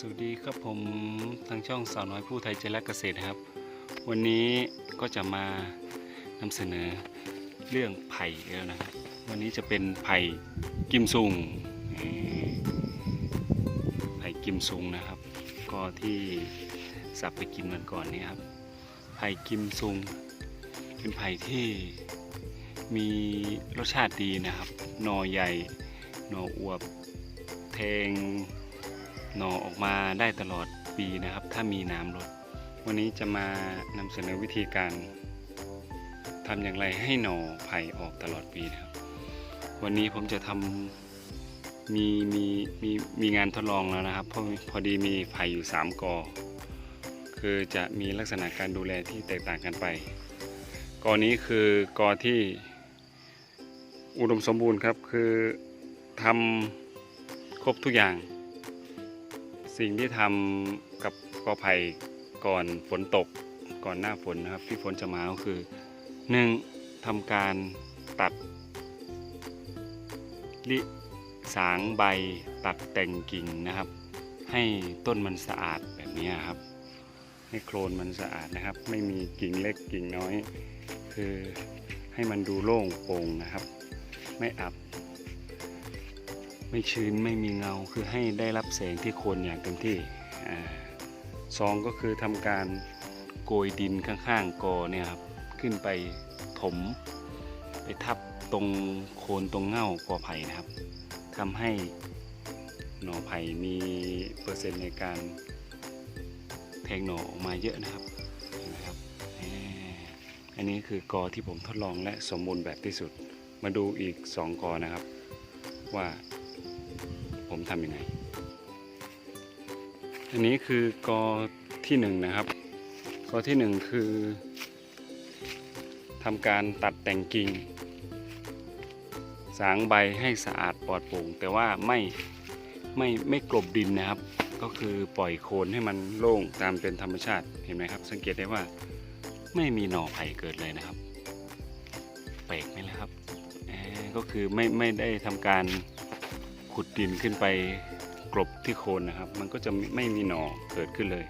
สวัสดีครับผมทางช่องสาวน้อยผู้ไทยใจรักเกษตรครับ วันนี้ก็จะมานำเสนอเรื่องไผ่แล้วนะครับ วันนี้จะเป็นไผ่กิมซุงเอ่อไผ่กิมซุงนะครับ ก็ที่สับไปกินวันก่อนนี้ครับไผ่กิมซุง เป็นไผ่ที่มีรสชาติดีนะครับหน่อใหญ่หน่ออวบแทง หน่อออกมาได้ตลอดปีนะครับ ถ้ามีน้ำลดวันนี้จะมานำเสนอวิธีการทำอย่างไรให้หน่อไผ่ออกตลอดปีนะครับ วันนี้ผมจะทำมีมีมีมีงานทดลองแล้วนะครับเพราะพอดีมีไผ่อยู่ 3กอคือจะมีลักษณะการดูแลที่แตกต่างกันไปกอนี้คือกอที่อุดมสมบูรณ์ครับคือทำครบทุกอย่าง สิ่งที่ทำกับกอไผ่ก่อนฝนตกก่อนหน้าฝนนะครับ ที่ฝนจะมาก็คือหนึ่งทำการตัดลิสางใบตัดแต่งกิ่งนะครับ ให้ต้นมันสะอาดแบบนี้ครับ ให้โคลนมันสะอาดนะครับ ไม่มีกิ่งเล็กกิ่งน้อย คือให้มันดูโล่งโปร่งนะครับ ไม่อับ ไม่ชื้นไม่มีเงาคือให้ได้รับแสงที่โคนอย่างเต็มที่อาสองก็คือทำการโกยดินข้างๆกอเนี่ยครับขึ้นไปถมไปทับตรงโคนตรงเง่ากอไผ่นะครับทำให้หน่อไผ่มีเปอร์เซ็นต์ในการแทงหน่อออกมาเยอะนะครับนไหมครับอันนี้คือกอที่ผมทดลองและสมบูรณ์แบบที่สุด มาดูอีก 2 กอนะครับ ว่า ผมทำยังไง อันนี้คือกอที่หนึ่งนะครับ กอที่หนึ่งคือทำการตัดแต่งกิ่ง สางใบให้สะอาดปลอดโปร่งแต่ว่าไม่ไม่ไม่กลบดินนะครับ ก็คือปล่อยโคนให้มันโล่งตามเป็นธรรมชาติเห็นไหมครับ สังเกตได้ว่าไม่มีหน่อไผ่เกิดเลยนะครับแปลกไหมล่ะครับก็คือไม่ไม่ได้ทำการ ขุดดินขึ้นไปกลบที่โคนนะครับ มันก็จะไม่ไม,มีหน่อเกิดขึ้นเลย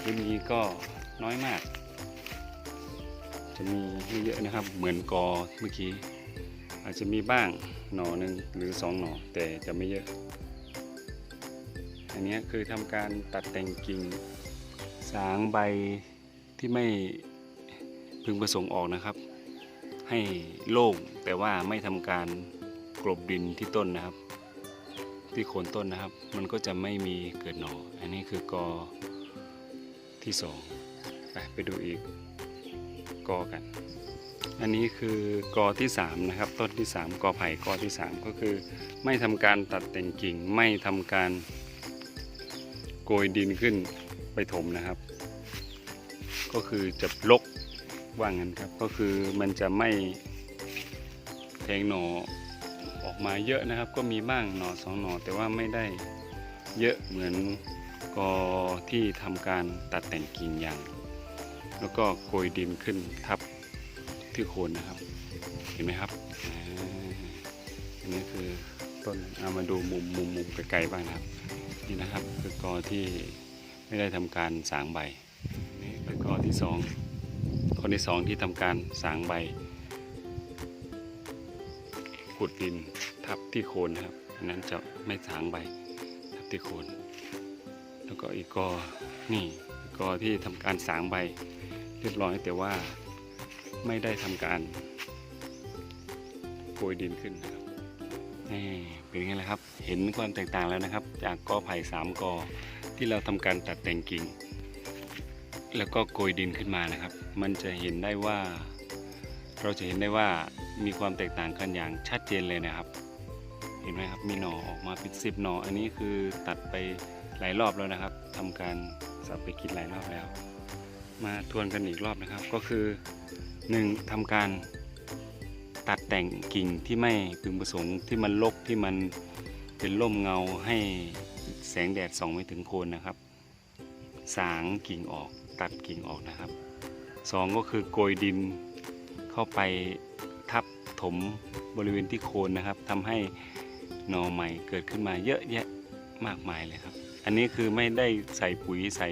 หรือมีก็น้อยมาก จะมีไม่เยอะนะครับ เหมือนกอเมื่อกี้อาจจะมีบ้างหน่อหนึ่งหรือสองหน่อแต่จะไม่เยอะ อันนี้คือทำการตัดแต่งกิ่งสางใบที่ไม่พึงประสงค์ออกนะครับ ให้โล่งแต่ว่าไม่ทำการ กลบดินที่ต้นนะครับ ที่โคนต้นนะครับ มันก็จะไม่มีเกิดหน่ออันนี้คือกอที่สองไปไปดูอีกกอกัน อันนี้คือกอที่สามนะครับ ต้นที่สามกอไผ่กอที่สามก็คือ ไม่ทำการตัดแต่งกิ่งไม่ทำการโกยดินขึ้นไปถมนะครับ ก็คือจะลกว่างั้นครับ ก็คือมันจะไม่แทงหน่อ อกมาเยอะนะครับ ก็มีบ้างหน่อสองหน่อแต่ว่าไม่ได้เยอะเหมือนกอที่ทำการตัดแต่งกิ่งอย่าง แล้วก็โกยดินขึ้นทับที่โคนนะครับ เห็นไหมครับอันนี้คือต้นเอามาดูมุมมุมมุมไกลๆบ้างนะครับ นี่นะครับคือกอที่ไม่ได้ทำการสางใบนี่คือกอที่สองกอที่สองที่ทำการสางใบ ขุดดินทับที่โคนนะครับอันนั้นจะไม่สางใบทับที่โคน แล้วก็อีกกอนี่กอที่ทำการสางใบเรียบร้อยแต่ว่าไม่ได้ทำการโกยดินขึ้นนะครับนี่เป็นไงล่ะครับ เห็นความแตกต่างแล้วนะครับ จากกอไผ่สามกอที่เราทำการตัดแต่งกิ่ง แล้วก็โกยดินขึ้นมานะครับ มันจะเห็นได้ว่า เราจะเห็นได้ว่า มีความแตกต่างกันอย่างชัดเจนเลยนะครับ เห็นไหมครับมีหน่อออกมาเป็นสิบหน่ออันนี้คือตัดไปหลายรอบแล้วนะครับทำการสับไปกินหลายรอบแล้ว มาทวนกันอีกรอบนะครับก็คือ 1. ทำการตัดแต่งกิ่งที่ไม่พึงประสงค์ที่มันรกที่มันเป็นร่มเงาให้แสงแดดส่องไม่ถึงโคนนะครับ สางกิ่งออกตัดกิ่งออกนะครับสองก็คือโกยดินเข้าไป ทับถมบริเวณที่โคนนะครับทำให้หน่อใหม่เกิดขึ้นมาเยอะแยะมากมายเลยครับ อันนี้คือไม่ได้ใส่ปุ๋ยใส่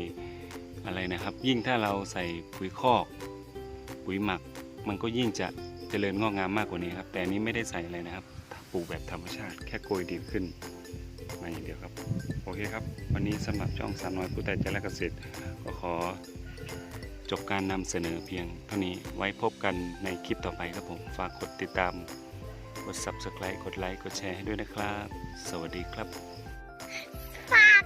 อะไรนะครับ ยิ่งถ้าเราใส่ปุ๋ยคอก ปุ๋ยหมัก มันก็ยิ่งจะเจริญงอกงามมากกว่านี้ครับ แต่นี้ไม่ได้ใส่อะไรนะครับปลูกแบบธรรมชาติแค่โกยดินขึ้นมาอย่างเดียวครับ โอเคครับ วันนี้สำหรับช่องสามน้อยผู้แต่ใจและเกษตรก็ขอ จบการนำเสนอเพียงเท่านี้ไว้พบกันในคลิปต่อไปครับผม ฝากกดติดตาม กด subscribe กดไลค์ กดแชร์ให้ด้วยนะครับ สวัสดีครับ ฝาก